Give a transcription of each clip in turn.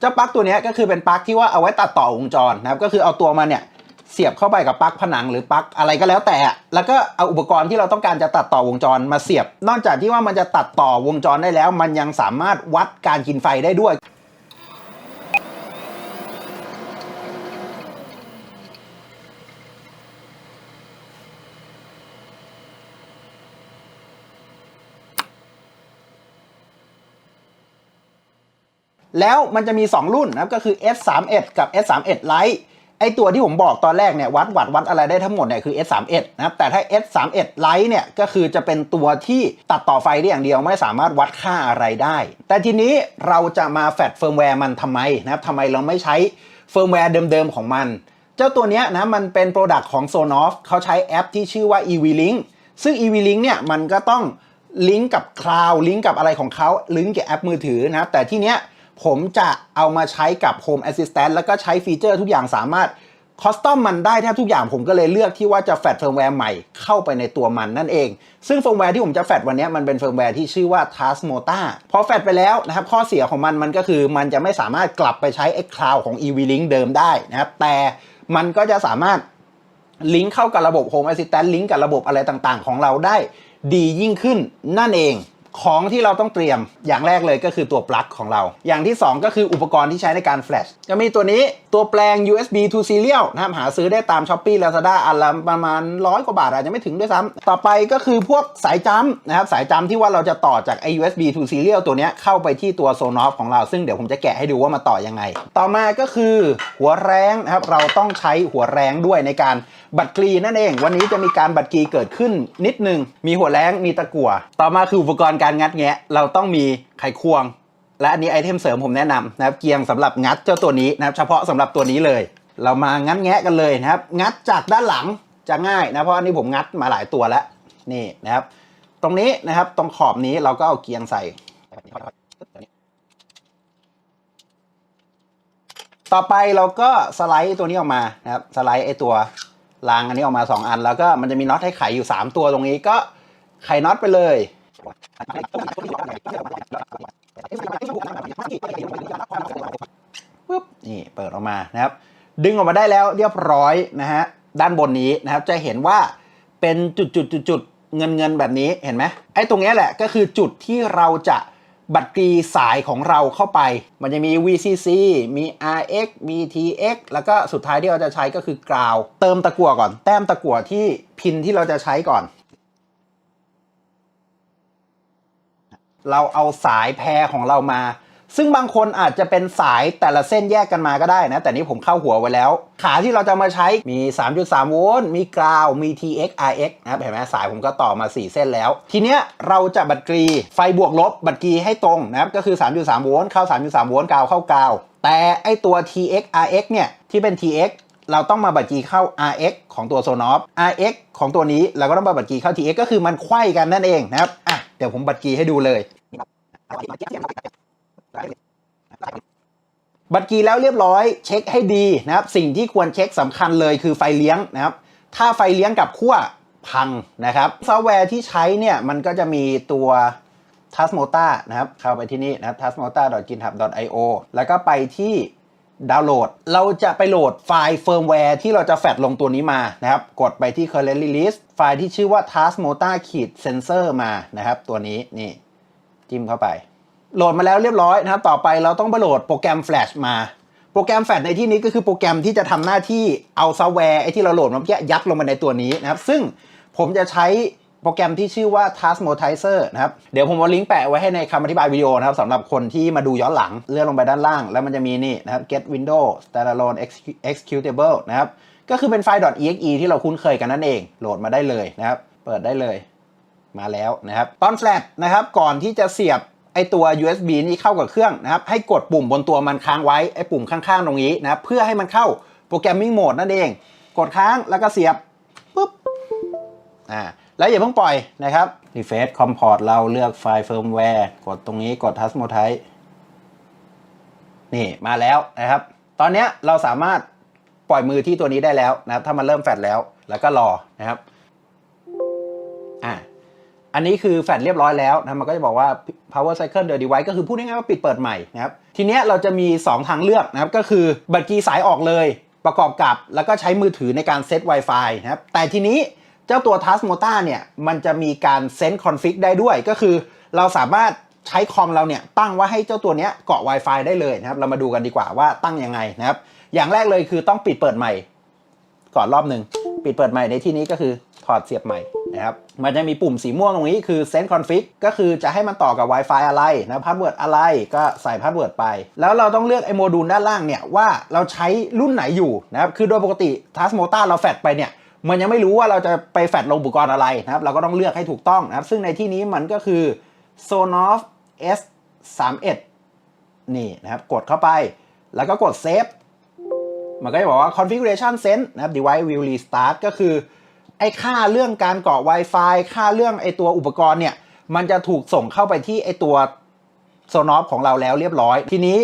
เจ้าปลั๊กตัวนี้ก็คือเป็นปลั๊กที่ว่าเอาไว้ตัดต่อวงจรนะครับ ก็คือเอาตัวมันเนี่ยเสียบเข้าไปกับปลั๊กผนังหรือปลั๊กอะไรก็แล้วแต่ แล้วก็เอาอุปกรณ์ที่เราต้องการจะตัดต่อวงจรมาเสียบ นอกจากที่ว่ามันจะตัดต่อวงจรได้แล้ว มันยังสามารถวัดการกินไฟได้ด้วย แล้วมันจะมี 2 รุ่นนะครับก็คือ S31 กับ S31 Lite ไอตัวที่ผมบอกตอนแรกเนี่ยวัดวัดวัดอะไรได้ทั้งหมดเนี่ยคือ S31 นะครับแต่ถ้า S31 Lite เนี่ยก็คือจะเป็นตัวที่ตัดต่อไฟได้อย่างเดียวไม่สามารถวัดค่าอะไรได้ แต่ทีนี้เราจะมาแฟดเฟิร์มแวร์มันทำไมนะครับทำไมเราไม่ใช้เฟิร์มแวร์เดิมๆของมัน เจ้าตัวเนี้ยนะมันเป็นโปรดักต์ของ Sonoff เขาใช้แอปที่ชื่อว่า EV-Link ซึ่ง EV-Link เนี่ยมันก็ต้องลิงก์กับคลาวด์ลิงก์กับอะไรของเขาลิงก์กับแอปมือถือนะครับแต่ที่เนี้ย ผมจะเอามาใช้กับ Home Assistant แล้วก็ใช้ฟีเจอร์ทุกอย่างสามารถคอสตอมมันได้แทบทุกอย่างผมก็เลยเลือกที่ว่าจะแฟดเฟิร์มแวร์ใหม่เข้าไปในตัวมันนั่นเอง ซึ่งเฟิร์มแวร์ที่ผมจะแฟดวันนี้มันเป็นเฟิร์มแวร์ที่ชื่อว่า Tasmota พอแฟดไปแล้วนะครับ ข้อเสียของมันมันก็คือมันจะไม่สามารถกลับไปใช้ไอ้คลาวของ EV-Link เดิมได้นะครับ แต่มันก็จะสามารถลิงก์เข้ากับระบบ Home Assistant ลิงก์กับระบบอะไรต่างๆ ของเราได้ดียิ่งขึ้นนั่นเอง ของที่เราต้องเตรียมอย่างแรกเลยก็คือตัวปลั๊กของเรา อย่างที่ 2 ก็คืออุปกรณ์ที่ใช้ในการแฟลชจะมีตัวนี้ตัวแปลง USB to serial นะครับหาซื้อได้ตาม s h อ p e e Lazada อันละประมาณร้อยกว่าบาทอาจจะไม่ถึงด้วยซ้ำต่อไปก็คือพวกสายจัมป์นะครับสายจัมป์ที่ว่าเราจะต่อจากไอ้ USB to serial ตัวนี้เข้าไปที่ตัว Sonoff ของเราซึ่งเดี๋ยวผมจะแกะให้ดูว่ามาต่อยังไง ต่อมาก็คือหัวแรงนะครับเราต้องใช้หัวแรงด้วยในการบัตรกรีนั่นเอง วันนี้จะมีการบัตรกรีเกิดขึ้นนิดนึงมีหัวแรงมีตะกั่วต่อมาคืออุปกรณ์การงัดแงะเราต้องมีไขควง และอันนี้ไอเทมเสริมผมแนะนำนะครับเกียงสำหรับงัดเจ้าตัวนี้นะครับ เฉพาะสำหรับตัวนี้เลย เรามางัดแงะกันเลยนะครับ งัดจากด้านหลังจะง่ายนะเพราะอันนี้ผมงัดมาหลายตัวแล้วนี่นะครับ ตรงนี้นะครับตรงขอบนี้เราก็เอาเกียงใส่ต่อไปเราก็สไลด์ตัวนี้ออกมานะครับสไลด์ไอตัวรางอันนี้ออกมา 2 อัน แล้วก็มันจะมีน็อตให้ไขอยู่ 3 ตัวตรงนี้ก็ไขน็อตไปเลย ปุ๊บนี่เปิดออกมานะครับ ดึงออกมาได้แล้วเรียบร้อยนะฮะด้านบนนี้นะครับจะเห็นว่าเป็นจุดจุดจุดจุดๆเงินเงินๆแบบนี้เห็นไหมไอ้ตรงนี้แหละก็คือจุดที่เราจะบัตรกรีสายของเราเข้าไป มันจะมี VCC มี RX มี TX แล้วก็สุดท้ายที่เราจะใช้ก็คือกราว เติมตะกั่วก่อน แต้มตะกั่วที่พินที่เราจะใช้ก่อน เราเอาสายแพรของเรามา ซึ่งบางคนอาจจะเป็นสายแต่ละเส้นแยกกันมาก็ได้นะ แต่นี้ผมเข้าหัวไว้แล้ว ขาที่เราจะมาใช้มี 3.3 โวลต์มีกราว มี TX RX นะครับเห็นไหมสายผมก็ต่อมา 4 เส้นแล้ว ทีเนี้ยเราจะบัตรกรีไฟบวกลบบัตรกรีให้ตรงนะครับก็คือ 3.3 โวลต์เข้า 3.3 โวลต์กราวเข้ากราวแต่ไอตัว TX RX เนี่ยที่เป็น TX เราต้องมาบัตรกรีเข้า RX ของตัว Sonoff RX ของตัวนี้เราก็ต้องมาบัตรกรีเข้า TX ก็คือมันไขว้กันนั่นเองนะครับ เดี๋ยวผมบัตรกีให้ดูเลย บัตรกีแล้วเรียบร้อย เช็คให้ดีนะครับ สิ่งที่ควรเช็คสำคัญเลยคือไฟเลี้ยงนะครับ ถ้าไฟเลี้ยงกับขั้วพังนะครับซอฟต์แวร์ที่ใช้เนี่ย มันก็จะมีตัว Tasmota นะครับ เข้าไปที่นี่นะครับ tasmota.github.io แล้วก็ไปที่ ดาวน์โหลด เราจะไปโหลดไฟล์เฟิร์มแวร์ที่เราจะแฟดลงตัวนี้มานะครับ กดไปที่ current release ไฟล์ที่ชื่อว่า tasmota ขีด sensor มานะครับ ตัวนี้นี่จิ้มเข้าไป โหลดมาแล้วเรียบร้อยนะครับ ต่อไปเราต้องไปโหลดโปรแกรม Flash มา โปรแกรม Flash ในที่นี้ก็คือโปรแกรมที่จะทำหน้าที่เอาซอฟต์แวร์ไอ้ที่เราโหลดมาเมื่อกี้ยัดลงมาในตัวนี้นะครับ ซึ่งผมจะใช้ โปรแกรมที่ชื่อว่า Taskmotizer นะครับ เดี๋ยวผมเอาลิงก์แปะไว้ให้ในคำอธิบายวิดีโอนะครับสำหรับคนที่มาดูย้อนหลัง เลื่อนลงไปด้านล่าง แล้วมันจะมีนี่นะครับ get Window Standalone executable นะครับ ก็คือเป็นไฟล์ .exe ที่เราคุ้นเคยกันนั่นเอง โหลดมาได้เลยนะครับ เปิดได้เลยมาแล้วนะครับ ตอนแฟลชนะครับ ก่อนที่จะเสียบไอตัว USB นี้เข้ากับเครื่องนะครับ ให้กดปุ่มบนตัวมันค้างไว้ ไอปุ่มข้างๆ ตรงนี้นะครับ เพื่อให้มันเข้าโปรแกรมมิ่งโหมดนั่นเอง กดค้างแล้วก็เสียบปุ๊บ อ่า แล้วอย่าเพิ่งปล่อยนะครับ Refresh Comport เราเลือกไฟล์ Firmware กดตรงนี้กด Tasmotite นี่มาแล้วนะครับ ตอนนี้เราสามารถปล่อยมือที่ตัวนี้ได้แล้วนะครับ ถ้ามันเริ่มแฟดแล้ว แล้วก็รอนะครับ อ่า อันนี้คือแฟดเรียบร้อยแล้วนะ มันก็จะบอกว่า power cycle the device ก็คือพูดง่ายๆว่าปิดเปิดใหม่นะครับ ทีนี้เราจะมี 2 ทางเลือกนะครับ ก็คือบัตรกีสายออกเลย ประกอบกับ แล้วก็ใช้มือถือในการเซต Wi-Fi นะครับ แต่ทีนี้ เจ้าตัว Task m o t a เนี่ยมันจะมีการเซน c ์คอนฟิกได้ด้วย ก็คือเราสามารถใช้คอมเราเนี่ยตั้งว่าให้เจ้าตัวเนี้ยเกาะ Wi-Fi ได้เลยนะครับ เรามาดูกันดีกว่าว่าตั้งยังไงนะครับ อย่างแรกเลยคือต้องปิดเปิดใหม่ ก่อนรอบหนึ่งปิดเปิดใหม่ในที่นี้ก็คือถอดเสียบใหม่นะครับ มันจะมีปุ่มสีม่วงตรงนี้คือ Send Config ก็คือจะให้มันต่อกับ Wi-Fi อะไรนะพาสเวิร์ดอะไรก็ใส่พาสเวิร์ดไป แล้วเราต้องเลือกไอ้โมดูลด้านล่างเนี่ยว่าเราใช้รุ่นไหนอยู่นะครับ คือโดยปกติ Task m o t a เราแฟดไปเนี่ย มันยังไม่รู้ว่าเราจะไปแฟดลงอุปกรณ์อะไรนะครับ เราก็ต้องเลือกให้ถูกต้องนะครับ ซึ่งในที่นี้มันก็คือ Sonoff S31 นี่นะครับกดเข้าไป แล้วก็กด Save มันก็จะบอกว่า configuration send นะครับ device will restart ก็คือ ไอ้ค่าเรื่องการเกาะ Wi-Fi ค่าเรื่องไอ้ตัวอุปกรณ์เนี่ย มันจะถูกส่งเข้าไปที่ไอ้ตัวโซนอฟของเราแล้วเรียบร้อย ทีนี้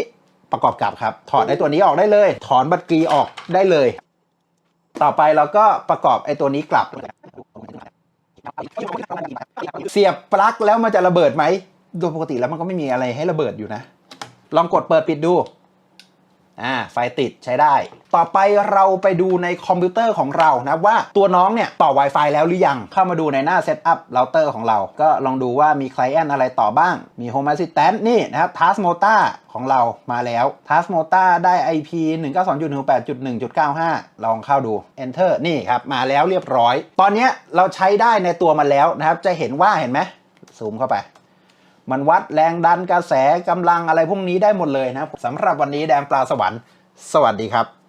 ประกอบกับครับ ถอดไอ้ตัวนี้ออกได้เลย ถอนบัตรกรีออกได้เลย ต่อไปเราก็ประกอบไอ้ตัวนี้กลับ เสียบปลั๊กแล้วมันจะระเบิดไหม โดยปกติแล้วมันก็ไม่มีอะไรให้ระเบิดอยู่นะ ลองกดเปิดปิดดู อ่าไฟติดใช้ได้ ต่อไปเราไปดูในคอมพิวเตอร์ของเรานะว่าตัวน้องเนี่ยต่อ Wi-Fi แล้วหรือยัง เข้ามาดูในหน้า Setup Router ของเรา ก็ลองดูว่ามี Client อะไรต่อบ้าง มี Home Assistant นี่นะครับ Task Mota ของเรามาแล้ว Task Mota ได้ IP 192.168.1.95 ลองเข้าดู Enter นี่ครับ มาแล้วเรียบร้อย ตอนนี้เราใช้ได้ในตัวมันแล้วนะครับ จะเห็นว่าเห็นไหมซูมเข้าไป มันวัดแรงดันกระแสกำลังอะไรพวกนี้ได้หมดเลยนะครับสำหรับวันนี้แดนปลาสวรรค์ สวัสดีครับ